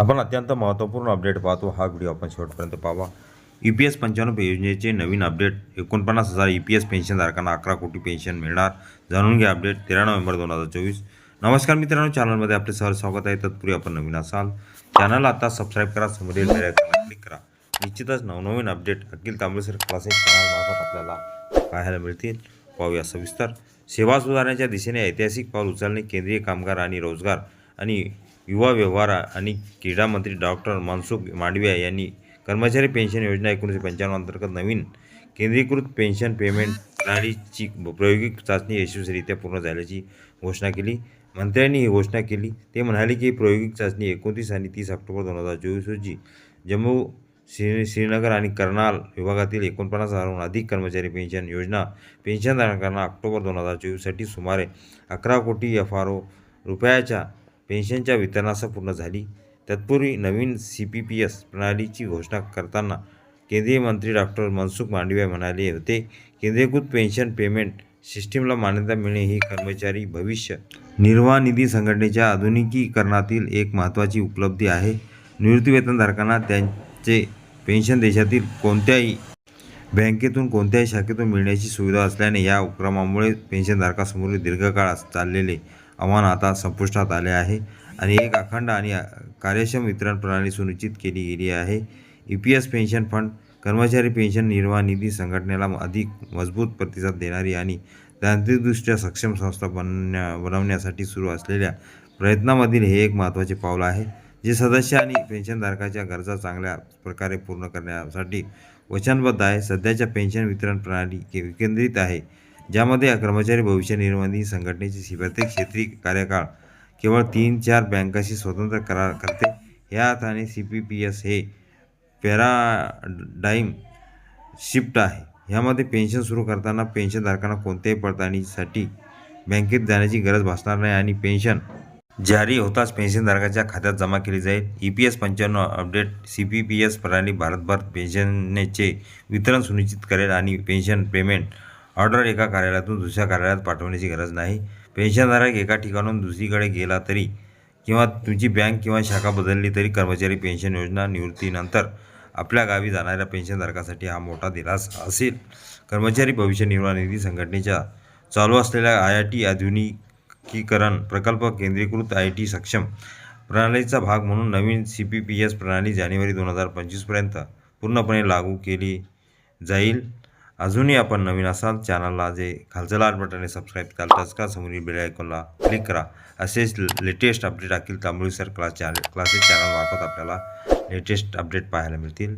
आपण अत्यंत महत्त्वपूर्ण अपडेट पाहतो. हा व्हिडिओ आपण शेवटपर्यंत पाहावा. ई पी एस पंच्याण्णव योजनेचे नवीन अपडेट एकोणपन्नास हजार ई पी एस पेन्शनधारकांना अकरा कोटी पेन्शन मिळणार. जाणून घ्या अपडेट तेरा नोव्हेंबर दोन हजार चोवीस. नमस्कार मित्रांनो चॅनलमध्ये आपले सर स्वागत आहे. तत्पूर्वी आपण नवीन असाल चॅनल आता सबस्क्राईब करा समोरील बेलायकॉनला क्लिक करा. निश्चितच नवनवीन अपडेट अखिल तांबेसर क्लासेस चॅनलमार्फत आपल्याला पाहायला मिळतील. पाहूया सविस्तर. सेवा सुधारण्याच्या दिशेने ऐतिहासिक पाऊल उचलणे केंद्रीय कामगार आणि रोजगार आणि युवा व्यवहार आणि क्रीडा मंत्री डॉक्टर मनसुख मांडविया यांनी कर्मचारी पेन्शन योजना एकोणीसशे पंच्याण्णव अंतर्गत नवीन केंद्रीकृत पेन्शन पेमेंट प्रणालीची प्रायोगिक चाचणी यशस्वीरित्या पूर्ण झाल्याची घोषणा केली. मंत्र्यांनी ही घोषणा केली. ते म्हणाले की प्रायोगिक चाचणी एकोणतीस आणि तीस ऑक्टोबर दोन हजार चोवीस रोजी जम्मू श्री श्रीनगर आणि कर्नाल विभागातील एकोणपन्नास हजारहून अधिक कर्मचारी पेन्शन योजना पेन्शनधारकांना ऑक्टोबर दोन हजार चोवीससाठी सुमारे अकरा कोटी एफ आर ओ रुपयाच्या पेन्शनच्या वितरणासह पूर्ण झाली. तत्पूर्वी नवीन सी पी पी एस प्रणालीची घोषणा करताना केंद्रीय मंत्री डॉक्टर मनसुख मांडविया म्हणाले होते केंद्रीयकृत पेन्शन पेमेंट सिस्टीमला मान्यता मिळणे ही कर्मचारी भविष्य निर्वाह निधी संघटनेच्या आधुनिकीकरणातील एक महत्त्वाची उपलब्धी आहे. निवृत्तीवेतनधारकांना त्यांचे पेन्शन देशातील कोणत्याही बँकेतून कोणत्याही शाखेतून मिळण्याची सुविधा असल्याने या उपक्रमामुळे पेन्शनधारकासमोरील दीर्घकाळ चाललेले आव्हान आता संपुष्टात आले आहे. आणि एक अखंड आणि कार्यक्षम वितरण प्रणाली सुनिश्चित केली गेली आहे. E P S pension fund कर्मचारी पेन्शन निर्वाह निधी संघटनेला अधिक मजबूत प्रतिसाद देणारी आणि तांत्रिकदृष्ट्या सक्षम संस्था बनण्या बनवण्यासाठी सुरू असलेल्या प्रयत्नामधील हे एक महत्त्वाचे पाऊल आहे जे सदस्य आणि पेन्शनधारकाच्या गरजा चांगल्या प्रकारे पूर्ण करण्यासाठी वचनबद्ध आहे. सध्याच्या पेन्शन वितरण प्रणाली के विकेंद्रित आहे. ज्यामध्ये कर्मचारी भविष्य निर्वाह निधी संघटनेची प्रत्येक क्षेत्रीय कार्यकाळ केवळ तीन चार बँकाशी स्वतंत्र करार करते. या अर्थाने सी पी पी एस हे पॅराडाईम शिफ्ट आहे. ह्यामध्ये पेन्शन सुरू करताना पेन्शनधारकांना कोणत्याही पडताळणीसाठी बँकेत जाण्याची गरज भासणार नाही आणि पेन्शन जारी होताच पेन्शनधारकाच्या खात्यात जमा केली जाईल. ई पी एस पंच्याण्णव update C P P S प्रणाली भारतभर पेन्शनचे वितरण सुनिश्चित करेल आणि पेन्शन पेमेंट ऑर्डर एका कार्यालयातून दुसऱ्या कार्यालयात पाठवण्याची गरज नाही. पेन्शनधारक एका ठिकाणून दुसरीकडे गेला तरी किंवा तुमची बँक किंवा शाखा बदलली तरी कर्मचारी पेन्शन योजना निवृत्तीनंतर आपल्या गावी जाणाऱ्या पेन्शनधारकासाठी हा मोठा दिलास असेल. कर्मचारी भविष्य निर्वाह निधी संघटनेच्या चालू असलेल्या आय आय टी आधुनिकीकरण प्रकल्प केंद्रीकृत आय टी सक्षम प्रणालीचा भाग म्हणून नवीन सी पी पी एस प्रणाली जानेवारी दोन हजार पंचवीसपर्यंत पूर्णपणे लागू केली जाईल. अजूनही आपण नवीन असाल चॅनलला जे खालचं लाल बटन सबस्क्राईब करा टच करा समोरील बेल आयकॉनला क्लिक करा. असेच लेटेस्ट अपडेट अखिल त्यामुळे सर क्लास चॅनल क्लासेस चॅनलमार्फत आपल्याला लेटेस्ट अपडेट पाहायला मिळतील.